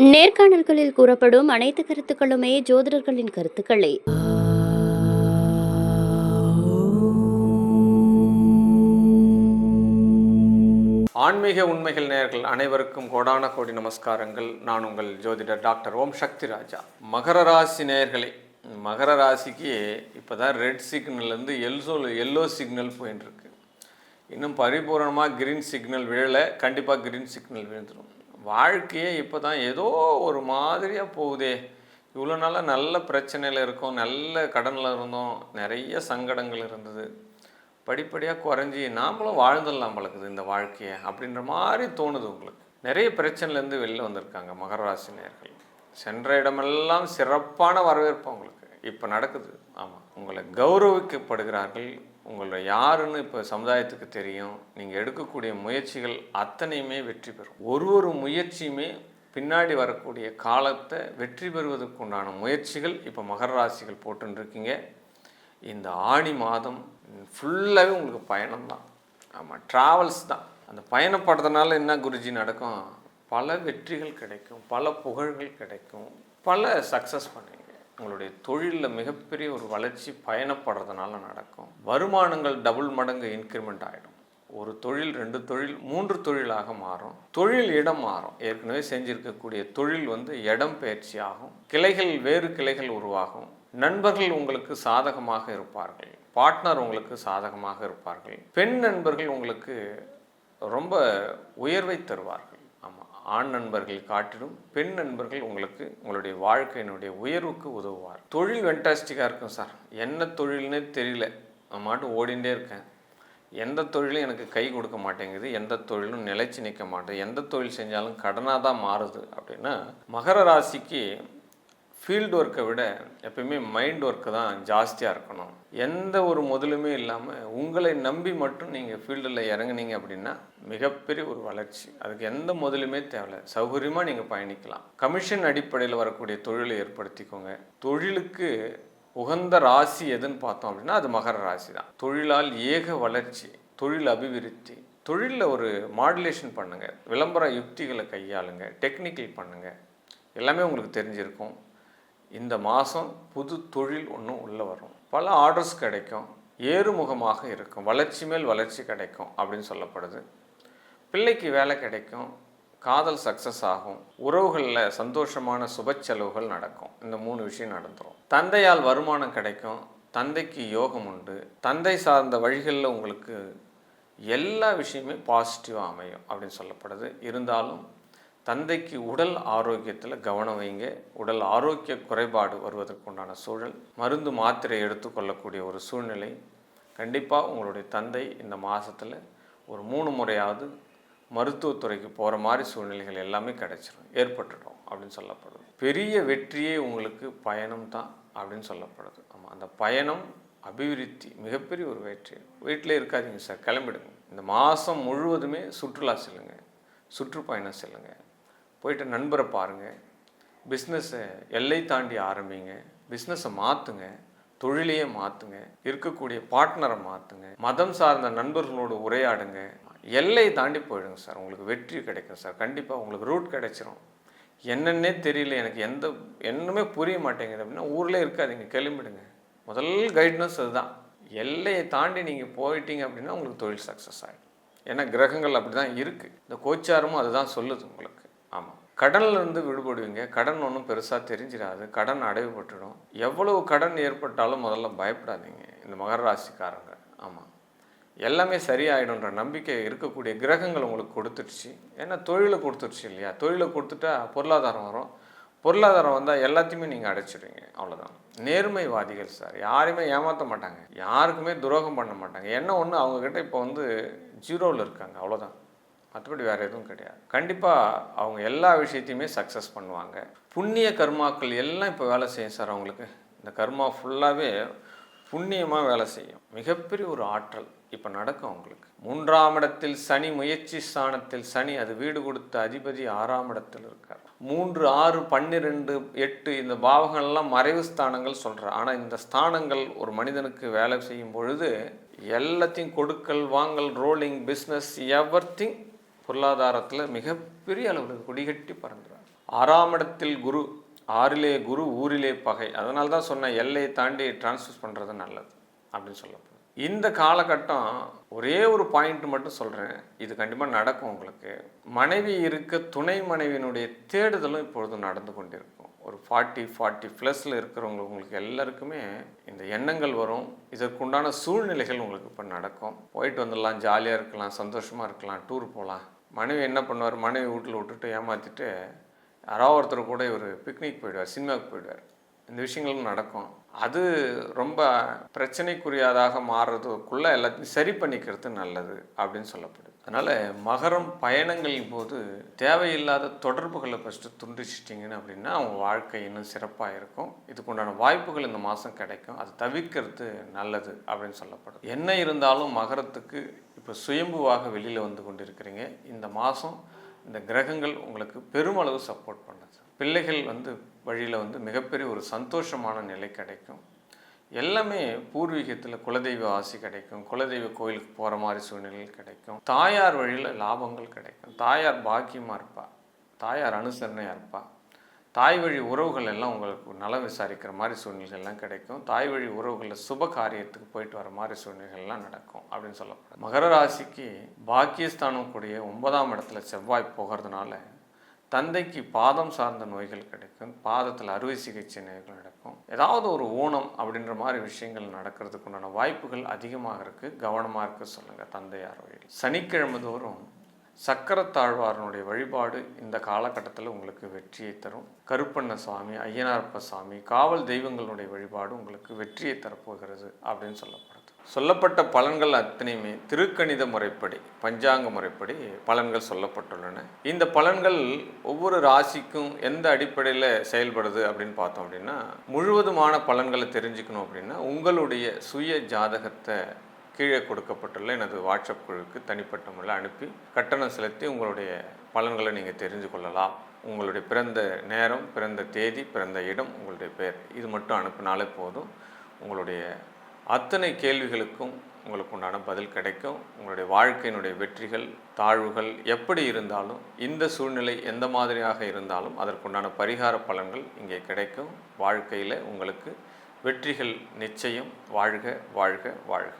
நேர்காணல்களில் கூறப்படும் அனைத்து கருத்துக்களுமே ஜோதிடர்களின் கருத்துக்களே. ஆன்மீக உண்மைகள் நேயர்கள் அனைவருக்கும் கோடான கோடி நமஸ்காரங்கள். நான் உங்கள் ஜோதிடர் டாக்டர் ஓம் சக்தி ராஜா. மகர ராசி நேர்களே மகர ராசிக்கு இப்போ தான் ரெட் சிக்னல்லேருந்து எல்சோ எல்லோ சிக்னல் போயின்னு இருக்கு இன்னும் பரிபூரணமாக கிரீன் சிக்னல் விழலை கண்டிப்பாக கிரீன் சிக்னல் விழுந்துடும் வாழ்க்கையே இப்போ தான் ஏதோ ஒரு மாதிரியாக போகுதே. இவ்வளோ நாளாக நல்ல பிரச்சனையில் இருக்கோம் நல்ல கடனில் இருந்தோம் நிறைய சங்கடங்கள் இருந்தது. படிப்படியாக குறைஞ்சி நாமளும் வாழ்ந்துடலாம் பழக்குது இந்த வாழ்க்கையை அப்படின்ற மாதிரி தோணுது உங்களுக்கு. நிறைய பிரச்சனைலேருந்து வெளில வந்திருக்காங்க மகராசி நேர்கள் சென்ற இடமெல்லாம் சிறப்பான வரவேற்பு உங்களுக்கு. இப்போ நடக்குது. ஆமாம் உங்களை கௌரவிக்கப்படுகிறார்கள். உங்களை யாருன்னு இப்போ சமுதாயத்துக்கு தெரியும். நீங்கள் எடுக்கக்கூடிய முயற்சிகள் அத்தனையுமே வெற்றி பெறும். ஒரு ஒரு முயற்சியுமே பின்னாடி வரக்கூடிய காலத்தை வெற்றி பெறுவதற்குண்டான முயற்சிகள் இப்போ மகர ராசிகள் போட்டுருக்கீங்க இந்த ஆணி மாதம் ஃபுல்லாகவே உங்களுக்கு பயணம் தான். ஆமாம் ட்ராவல்ஸ் தான். அந்த பயணப்படுறதுனால என்ன குருஜி நடக்கும்? பல வெற்றிகள் கிடைக்கும் பல புகழ்கள் கிடைக்கும் பல சக்ஸஸ் பண்ணுவீங்க உங்களுடைய தொழிலில் மிகப்பெரிய ஒரு வளர்ச்சி பயணப்படுறதுனால நடக்கும். வருமானங்கள் டபுள் மடங்கு இன்க்ரிமெண்ட் ஆகிடும் ஒரு தொழில் ரெண்டு தொழில் மூன்று தொழிலாக மாறும். தொழில் இடம் மாறும். ஏற்கனவே செஞ்சிருக்கக்கூடிய தொழில் வந்து இடம் பயிற்சி ஆகும் கிளைகள் வேறு கிளைகள் உருவாகும். நண்பர்கள் உங்களுக்கு சாதகமாக இருப்பார்கள். பார்ட்னர் உங்களுக்கு சாதகமாக இருப்பார்கள். பெண் நண்பர்கள் உங்களுக்கு ரொம்ப உயர்வை தருவார்கள். ஆண் நண்பர்கள் காட்டிலும் பெண் நண்பர்கள் உங்களுக்கு உங்களுடைய வாழ்க்கையினுடைய உயர்வுக்கு உதவுவார். தொழில் வெண்டாஸ்டிக்காக இருக்கும் சார். என்ன தொழில்னே தெரியல. நான் மாட்டு ஓடிண்டே இருக்கேன். எந்த தொழிலும் எனக்கு கை கொடுக்க மாட்டேங்குது. எந்த தொழிலும் நிலைச்சு நிற்க மாட்டேன் எந்த தொழில் செஞ்சாலும் கடனாக தான் மாறுது அப்படின்னா மகர ராசிக்கு ஃபீல்டு ஒர்க்கை விட எப்பயுமே மைண்ட் ஒர்க்கு தான் ஜாஸ்தியாக இருக்கணும். எந்த ஒரு முதலுமே இல்லாமல் உங்களை நம்பி மட்டும் நீங்கள் ஃபீல்டில் இறங்குனீங்க அப்படின்னா மிகப்பெரிய ஒரு வளர்ச்சி. அதுக்கு எந்த முதலுமே தேவையில்ல. சௌகரியமாக நீங்கள் பயணிக்கலாம். கமிஷன் அடிப்படையில் வரக்கூடிய தொழிலை ஏற்படுத்திக்கோங்க. தொழிலுக்கு உகந்த ராசி எதுன்னு பார்த்தோம் அப்படின்னா அது மகர ராசி தான். தொழிலால் ஏக வளர்ச்சி தொழில் அபிவிருத்தி. தொழிலில் ஒரு மாடுலேஷன் பண்ணுங்கள் விளம்பர யுக்திகளை கையாளுங்க. டெக்னிக்கல் பண்ணுங்கள் எல்லாமே உங்களுக்கு தெரிஞ்சிருக்கும். இந்த மாதம் புது தொழில் ஒன்றும் உள்ளே வரும். பல ஆர்டர்ஸ் கிடைக்கும். ஏறுமுகமாக இருக்கும். வளர்ச்சி மேல் வளர்ச்சி கிடைக்கும் அப்படின்னு சொல்லப்படுது. பிள்ளைக்கு வேலை கிடைக்கும். காதல் சக்ஸஸ் ஆகும். உறவுகளில் சந்தோஷமான சுப செலவுகள் நடக்கும். இந்த மூணு விஷயம் நடந்துரும். தந்தையால் வருமானம் கிடைக்கும். தந்தைக்கு யோகம் உண்டு. தந்தை சார்ந்த வழிகளில் உங்களுக்கு எல்லா விஷயமே பாசிட்டிவாக அமையும் அப்படின்னு சொல்லப்படுது. இருந்தாலும் தந்தைக்கு உடல் ஆரோக்கியத்தில் கவனம் வைங்க. உடல் ஆரோக்கிய குறைபாடு வருவதற்குண்டான சூழல் மருந்து மாத்திரை எடுத்துக்கொள்ளக்கூடிய ஒரு சூழ்நிலை. கண்டிப்பாக உங்களுடைய தந்தை இந்த மாதத்தில் ஒரு மூணு முறையாவது மருத்துவத்துறைக்கு போகிற மாதிரி சூழ்நிலைகள் எல்லாமே கிடைச்சிடும் ஏற்பட்டுடும் அப்படின்னு சொல்லப்படுது. பெரிய வெற்றியே உங்களுக்கு பயணம் தான் அப்படின்னு சொல்லப்படுது. ஆமாம் அந்த பயணம் அபிவிருத்தி மிகப்பெரிய ஒரு வெற்றி. வீட்டிலே இருக்காதீங்க சார் கிளம்பிடுங்க. இந்த மாதம் முழுவதுமே சுற்றுலா செல்லுங்க. சுற்றுப்பயணம் செல்லுங்கள் போயிட்டு நண்பரை பாருங்கள் பிஸ்னஸை எல்லை தாண்டி ஆரம்பிங்க. பிஸ்னஸை மாற்றுங்க தொழிலையே மாற்றுங்க இருக்கக்கூடிய பார்ட்னரை மாற்றுங்க மதம் சார்ந்த நண்பர்களோடு உரையாடுங்க. எல்லை தாண்டி போயிடுங்க சார். உங்களுக்கு வெற்றி கிடைக்கும் சார். கண்டிப்பாக உங்களுக்கு ரூட் கிடைச்சிரும். என்னென்னே தெரியல. எனக்கு எந்த என்னமே புரிய மாட்டேங்குது அப்படின்னா ஊரில் இருக்காதீங்க. கிளம்பிடுங்க. முதல் கைட்னஸ் அதுதான். எல்லையை தாண்டி நீங்கள் போயிட்டீங்க அப்படின்னா உங்களுக்கு தொழில் சக்ஸஸ் ஆகிடும் ஏன்னா கிரகங்கள் அப்படி தான் இருக்குது இந்த கோச்சாரமும் அதுதான் சொல்லுது உங்களுக்கு. ஆமாம் கடன்லேருந்து விடுபடுவீங்க. கடன் ஒன்றும் பெருசாக தெரிஞ்சிடாது கடன் அடைவுபட்டுடும். எவ்வளவு கடன் ஏற்பட்டாலும் முதல்ல பயப்படாதீங்க. இந்த மகர ராசிக்காரங்க. ஆமாம் எல்லாமே சரியாயிடும்ன்ற நம்பிக்கை இருக்கக்கூடிய கிரகங்கள் உங்களுக்கு கொடுத்துடுச்சு. ஏன்னா தொழிலை கொடுத்துருச்சு இல்லையா? தொழிலை கொடுத்துட்டா பொருளாதாரம் வரும். பொருளாதாரம் வந்தால் எல்லாத்தையுமே நீங்கள் அடைச்சிடுவீங்க. அவ்வளோதான் நேர்மைவாதிகள் சார். யாரையுமே ஏமாற்ற மாட்டாங்க. யாருக்குமே துரோகம் பண்ண மாட்டாங்க. என்ன ஒன்று அவங்கக்கிட்ட இப்போ வந்து ஜீரோவில் இருக்காங்க. அவ்வளோதான் மற்றபடி வேறு எதுவும் கிடையாது. கண்டிப்பாக அவங்க எல்லா விஷயத்தையுமே சக்ஸஸ் பண்ணுவாங்க. புண்ணிய கர்மாக்கள் எல்லாம் இப்போ வேலை செய்யும் சார் அவங்களுக்கு. இந்த கர்மா ஃபுல்லாகவே புண்ணியமாக வேலை செய்யும். மிகப்பெரிய ஒரு ஆற்றல் இப்போ நடக்கும் அவங்களுக்கு. மூன்றாம் இடத்தில் சனி முயற்சி ஸ்தானத்தில் சனி அது வீடு கொடுத்த அதிபதி ஆறாம் இடத்தில் இருக்கார். மூன்று ஆறு பன்னிரெண்டு எட்டு இந்த பாவங்கள்லாம் மறைவு ஸ்தானங்கள் சொல்கிறார் ஆனால் இந்த ஸ்தானங்கள் ஒரு மனிதனுக்கு வேலை செய்யும் பொழுது எல்லாத்தையும் கொடுக்கல் வாங்கல் ரோலிங் பிஸ்னஸ் எவர் திங் பொருளாதாரத்தில் மிகப்பெரிய அளவில் கொடிகட்டி பறந்துறாங்க ஆறாம் இடத்தில் குரு ஆறிலே குரு ஊரிலே பகை. அதனால தான் சொன்னேன் எல்லையை தாண்டி டிரான்ஸ்ஃபர் பண்ணுறது நல்லது அப்படின்னு சொல்லப்போ இந்த காலகட்டம் ஒரே ஒரு பாயிண்ட் மட்டும் சொல்கிறேன் இது கண்டிப்பாக நடக்கும் உங்களுக்கு. மனைவி இருக்க துணை மனைவியினுடைய தேடுதலும் இப்பொழுது நடந்து கொண்டிருக்கும். ஒரு ஃபார்ட்டி ஃபார்ட்டி ப்ளஸில் இருக்கிறவங்க உங்களுக்கு எல்லாருக்குமே இந்த எண்ணங்கள் வரும். இதற்குண்டான சூழ்நிலைகள் உங்களுக்கு இப்போ நடக்கும். போயிட்டு வந்துடலாம் ஜாலியாக இருக்கலாம் சந்தோஷமாக இருக்கலாம் டூர் போகலாம். மனைவி என்ன பண்ணுவார்? மனைவி வீட்டில் விட்டுட்டு ஏமாற்றிட்டு யாராவது ஒருத்தர் கூட இவர் பிக்னிக் போயிடுவார் சினிமாவுக்கு போயிடுவார். இந்த விஷயங்களும் நடக்கும். அது ரொம்ப பிரச்சனைக்குரியதாக மாறுறதுக்குள்ளே எல்லாத்தையும் சரி பண்ணிக்கிறது நல்லது அப்படின்னு சொல்லப்படுது அதனால் மகரம் பயணங்களின் போது தேவையில்லாத தொடர்புகளை ஃபஸ்ட்டு துண்டிச்சிட்டிங்கன்னு அப்படின்னா அவங்க வாழ்க்கை இன்னும் சிறப்பாக இருக்கும். இதுக்குண்டான வாய்ப்புகள் இந்த மாதம் கிடைக்கும். அதை தவிர்க்கிறது நல்லது அப்படின்னு சொல்லப்படும். என்ன இருந்தாலும் மகரத்துக்கு இப்போ சுயம்புவாக வெளியில் வந்து கொண்டிருக்கிறீங்க. இந்த மாதம் இந்த கிரகங்கள் உங்களுக்கு பெருமளவு சப்போர்ட் பண்ணுது. பிள்ளைகள் வந்து வழியில் வந்து மிகப்பெரிய ஒரு சந்தோஷமான நிலை கிடைக்கும். எல்லாமே பூர்வீகத்தில் குலதெய்வ ஆசி கிடைக்கும். குலதெய்வ கோயிலுக்கு போகிற மாதிரி சூழ்நிலைகள் கிடைக்கும். தாயார் வழியில் லாபங்கள் கிடைக்கும். தாயார் பாக்கியமாக இருப்பாள் தாயார் அனுசரணையாக இருப்பா. தாய் வழி உறவுகள் எல்லாம் உங்களுக்கு நலம் விசாரிக்கிற மாதிரி சூழ்நிலைகள்லாம் கிடைக்கும். தாய் வழி உறவுகளில் சுப காரியத்துக்கு போயிட்டு வர மாதிரி சூழ்நிலைகள்லாம் நடக்கும் அப்படின்னு சொல்லப்படும். மகர ராசிக்கு பாக்கியஸ்தானம் கூடிய ஒன்பதாம் இடத்துல செவ்வாய் போகிறதுனால தந்தைக்கு பாதம் சார்ந்த நோய்கள் கிடைக்கும். பாதத்தில் அறுவை சிகிச்சை நோய்கள் ஏதாவது ஒரு ஊனம் அப்படின்ற மாதிரி விஷயங்கள் நடக்கிறதுக்கு உண்டான வாய்ப்புகள் அதிகமாக இருக்குது கவனமாக இருக்க சொல்லுங்கள் தந்தையார் வழியில் சனிக்கிழமை தோறும் சக்கரத்தாழ்வாரனுடைய வழிபாடு இந்த காலகட்டத்தில் உங்களுக்கு வெற்றியை தரும். கருப்பண்ண சுவாமி ஐயனார்ப்ப சாமி காவல் தெய்வங்களுடைய வழிபாடு உங்களுக்கு வெற்றியை தரப்போகிறது அப்படின்னு சொல்லப்படுது சொல்லப்பட்ட பலன்கள் அத்தனையுமே திருக்கணித முறைப்படி பஞ்சாங்க முறைப்படி பலன்கள் சொல்லப்பட்டுள்ளன. இந்த பலன்கள் ஒவ்வொரு ராசிக்கும் எந்த அடிப்படையில் செயல்படுது அப்படின்னு பார்த்தோம் அப்படின்னா முழுவதுமான பலன்களை தெரிஞ்சுக்கணும் அப்படின்னா உங்களுடைய சுய ஜாதகத்தை கீழே கொடுக்கப்பட்டுள்ள எனது வாட்ஸ்அப் குழுவுக்கு தனிப்பட்ட முறையில் அனுப்பி கட்டணம் செலுத்தி உங்களுடைய பலன்களை நீங்கள் தெரிஞ்சு கொள்ளலாம். உங்களுடைய பிறந்த நேரம் பிறந்த தேதி பிறந்த இடம் உங்களுடைய பேர் இது மட்டும் அனுப்பினாலே போதும். உங்களுடைய அத்தனை கேள்விகளுக்கும் உங்களுக்கு உண்டான பதில் கிடைக்கும். உங்களுடைய வாழ்க்கையினுடைய வெற்றிகள் தாழ்வுகள் எப்படி இருந்தாலும் இந்த சூழ்நிலை எந்த மாதிரியாக இருந்தாலும் அதற்குண்டான பரிகார பலன்கள் இங்கே கிடைக்கும். வாழ்க்கையில் உங்களுக்கு வெற்றிகள் நிச்சயம். வாழ்க வாழ்க வாழ்க.